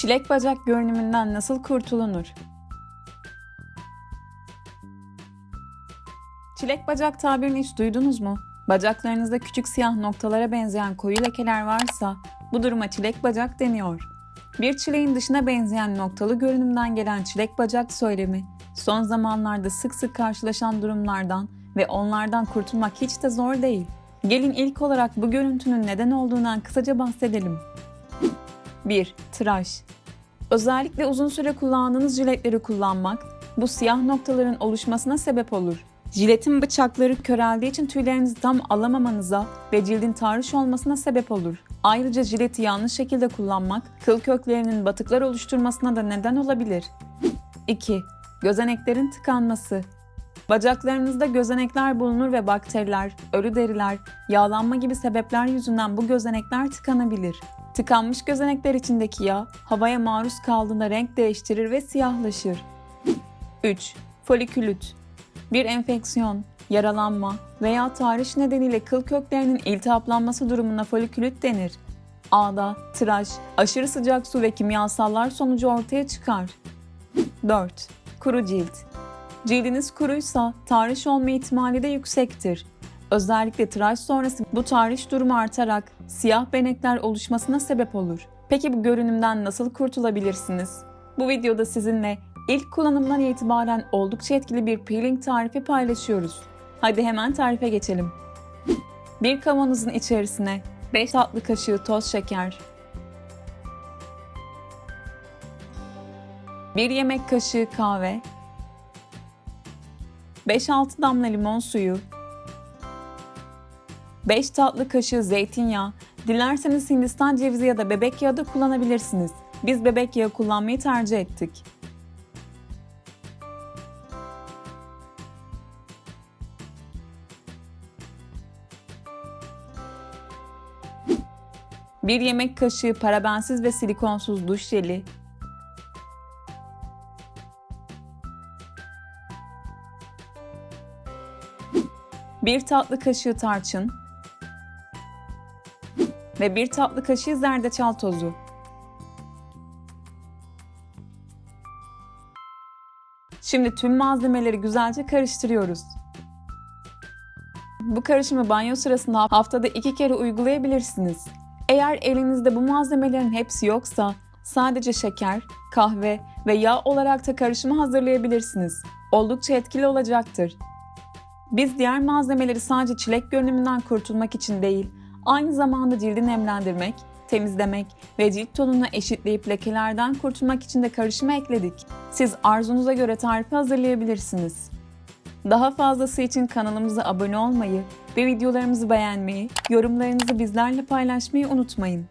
Çilek bacak görünümünden nasıl kurtulunur? Çilek bacak tabirini hiç duydunuz mu? Bacaklarınızda küçük siyah noktalara benzeyen koyu lekeler varsa bu duruma çilek bacak deniyor. Bir çileğin dışına benzeyen noktalı görünümden gelen çilek bacak söylemi son zamanlarda sık sık karşılaşan durumlardan ve onlardan kurtulmak hiç de zor değil. Gelin ilk olarak bu görüntünün neden olduğundan kısaca bahsedelim. 1. Tıraş Özellikle uzun süre kullandığınız jiletleri kullanmak bu siyah noktaların oluşmasına sebep olur. Jiletin bıçakları köreldiği için tüylerinizi tam alamamanıza ve cildin tahriş olmasına sebep olur. Ayrıca jileti yanlış şekilde kullanmak kıl köklerinin batıklar oluşturmasına da neden olabilir. 2. Gözeneklerin tıkanması Bacaklarınızda gözenekler bulunur ve bakteriler, ölü deriler, yağlanma gibi sebepler yüzünden bu gözenekler tıkanabilir. Tıkanmış gözenekler içindeki yağ havaya maruz kaldığında renk değiştirir ve siyahlaşır. 3. Folikülüt Bir enfeksiyon, yaralanma veya tahriş nedeniyle kıl köklerinin iltihaplanması durumuna folikülüt denir. Ağda, tıraş, aşırı sıcak su ve kimyasallar sonucu ortaya çıkar. 4. Kuru cilt Cildiniz kuruysa tahriş olma ihtimali de yüksektir. Özellikle tıraş sonrası bu tahriş durumu artarak siyah benekler oluşmasına sebep olur. Peki bu görünümden nasıl kurtulabilirsiniz? Bu videoda sizinle ilk kullanımdan itibaren oldukça etkili bir peeling tarifi paylaşıyoruz. Hadi hemen tarife geçelim. Bir kavanozun içerisine 5 tatlı kaşığı toz şeker, 1 yemek kaşığı kahve, 5-6 damla limon suyu, 5 tatlı kaşığı zeytinyağı, dilerseniz hindistan cevizi ya da bebek yağı da kullanabilirsiniz. Biz bebek yağı kullanmayı tercih ettik. Bir yemek kaşığı parabensiz ve silikonsuz duş jeli, 1 tatlı kaşığı tarçın ve 1 tatlı kaşığı zerdeçal tozu. Şimdi tüm malzemeleri güzelce karıştırıyoruz. Bu karışımı banyo sırasında haftada iki kere uygulayabilirsiniz. Eğer elinizde bu malzemelerin hepsi yoksa sadece şeker, kahve ve yağ olarak da karışımı hazırlayabilirsiniz. Oldukça etkili olacaktır. Biz diğer malzemeleri sadece çilek görünümünden kurtulmak için değil, aynı zamanda cildi nemlendirmek, temizlemek ve cilt tonunu eşitleyip lekelerden kurtulmak için de karışıma ekledik. Siz arzunuza göre tarifi hazırlayabilirsiniz. Daha fazlası için kanalımıza abone olmayı ve videolarımızı beğenmeyi, yorumlarınızı bizlerle paylaşmayı unutmayın.